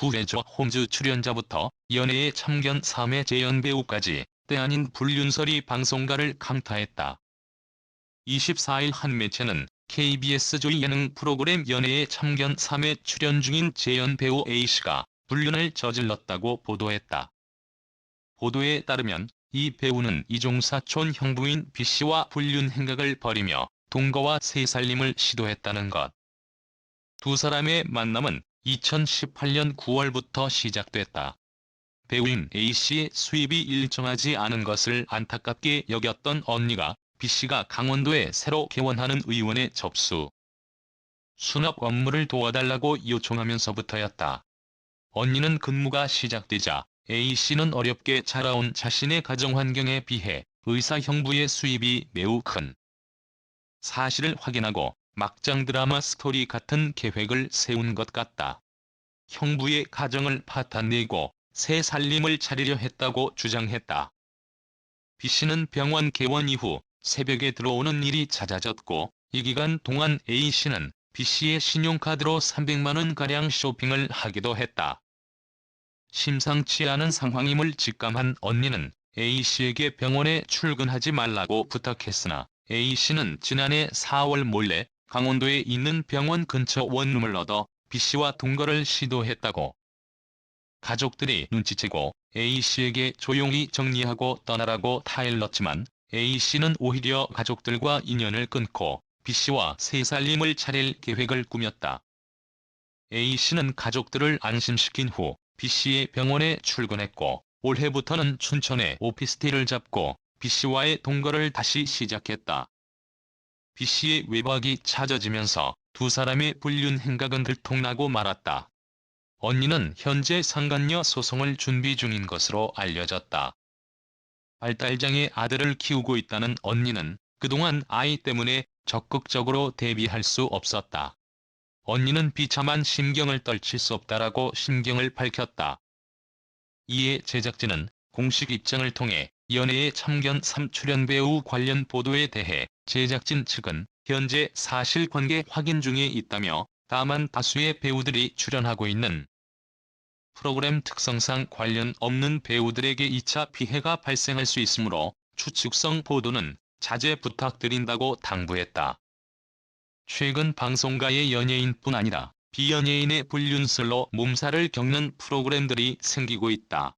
구해줘 홈즈 출연자부터 연예의 참견 3회 재연 배우까지 때 아닌 불륜설이 방송가를 강타했다. 24일 한 매체는 KBS 조이 예능 프로그램 연예의 참견 3회 출연 중인 재연 배우 A씨가 불륜을 저질렀다고 보도했다. 보도에 따르면 이 배우는 이종사촌 형부인 B씨와 불륜 행각을 벌이며 동거와 새살림을 시도했다는 것. 두 사람의 만남은 2018년 9월부터 시작됐다. 배우인 A씨의 수입이 일정하지 않은 것을 안타깝게 여겼던 언니가 B씨가 강원도에 새로 개원하는 의원에 접수. 수납 업무를 도와달라고 요청하면서부터였다. 언니는 근무가 시작되자 A씨는 어렵게 자라온 자신의 가정 환경에 비해 의사 형부의 수입이 매우 큰 사실을 확인하고 막장 드라마 스토리 같은 계획을 세운 것 같다. 형부의 가정을 파탄내고 새 살림을 차리려 했다고 주장했다. B씨는 병원 개원 이후 새벽에 들어오는 일이 잦아졌고 이 기간 동안 A씨는 B씨의 신용카드로 300만원가량 쇼핑을 하기도 했다. 심상치 않은 상황임을 직감한 언니는 A씨에게 병원에 출근하지 말라고 부탁했으나 A씨는 지난해 4월 몰래 강원도에 있는 병원 근처 원룸을 얻어 B씨와 동거를 시도했다고. 가족들이 눈치채고 A씨에게 조용히 정리하고 떠나라고 타일렀지만 A씨는 오히려 가족들과 인연을 끊고 B씨와 새 살림을 차릴 계획을 꾸몄다. A씨는 가족들을 안심시킨 후 B씨의 병원에 출근했고 올해부터는 춘천에 오피스텔을 잡고 B씨와의 동거를 다시 시작했다. B씨의 외박이 찾아지면서 두 사람의 불륜 행각은 들통나고 말았다. 언니는 현재 상간녀 소송을 준비 중인 것으로 알려졌다. 발달장애 아들을 키우고 있다는 언니는 그동안 아이 때문에 적극적으로 대비할 수 없었다. 언니는 비참한 심경을 떨칠 수 없다라고 심경을 밝혔다. 이에 제작진은 공식 입장을 통해 연예의 참견 3 출연 배우 관련 보도에 대해 제작진 측은 현재 사실관계 확인 중에 있다며 다만 다수의 배우들이 출연하고 있는 프로그램 특성상 관련 없는 배우들에게 2차 피해가 발생할 수 있으므로 추측성 보도는 자제 부탁드린다고 당부했다. 최근 방송가의 연예인뿐 아니라 비연예인의 불륜설로 몸살을 겪는 프로그램들이 생기고 있다.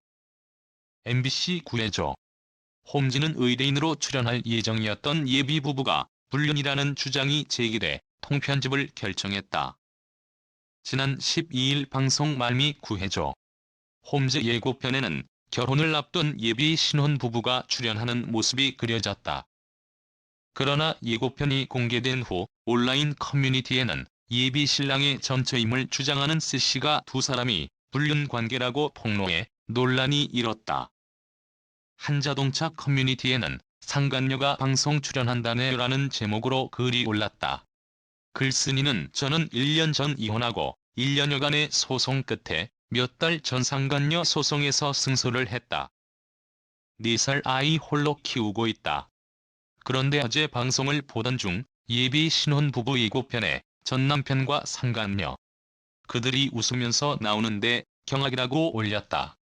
MBC 구해줘 홈즈는 의뢰인으로 출연할 예정이었던 예비 부부가 불륜이라는 주장이 제기돼 통편집을 결정했다. 지난 12일 방송 말미 구해줘 홈즈 예고편에는 결혼을 앞둔 예비 신혼 부부가 출연하는 모습이 그려졌다. 그러나 예고편이 공개된 후 온라인 커뮤니티에는 예비 신랑의 전처임을 주장하는 스씨가 두 사람이 불륜 관계라고 폭로해 논란이 일었다. 한자동차 커뮤니티에는 상간녀가 방송 출연한다네라는 제목으로 글이 올랐다. 글쓴이는 저는 1년 전 이혼하고 1년여간의 소송 끝에 몇 달 전 상간녀 소송에서 승소를 했다. 4살 아이 홀로 키우고 있다. 그런데 어제 방송을 보던 중 예비 신혼부부 예고편에 전 남편과 상간녀 그들이 웃으면서 나오는데 경악이라고 올렸다.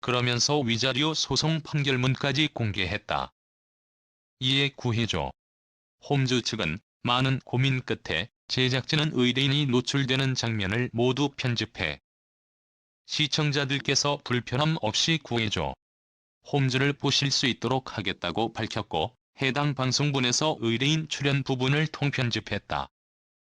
그러면서 위자료 소송 판결문까지 공개했다. 이에 구해줘. 홈즈 측은 많은 고민 끝에 제작진은 의뢰인이 노출되는 장면을 모두 편집해 시청자들께서 불편함 없이 구해줘. 홈즈를 보실 수 있도록 하겠다고 밝혔고 해당 방송분에서 의뢰인 출연 부분을 통편집했다.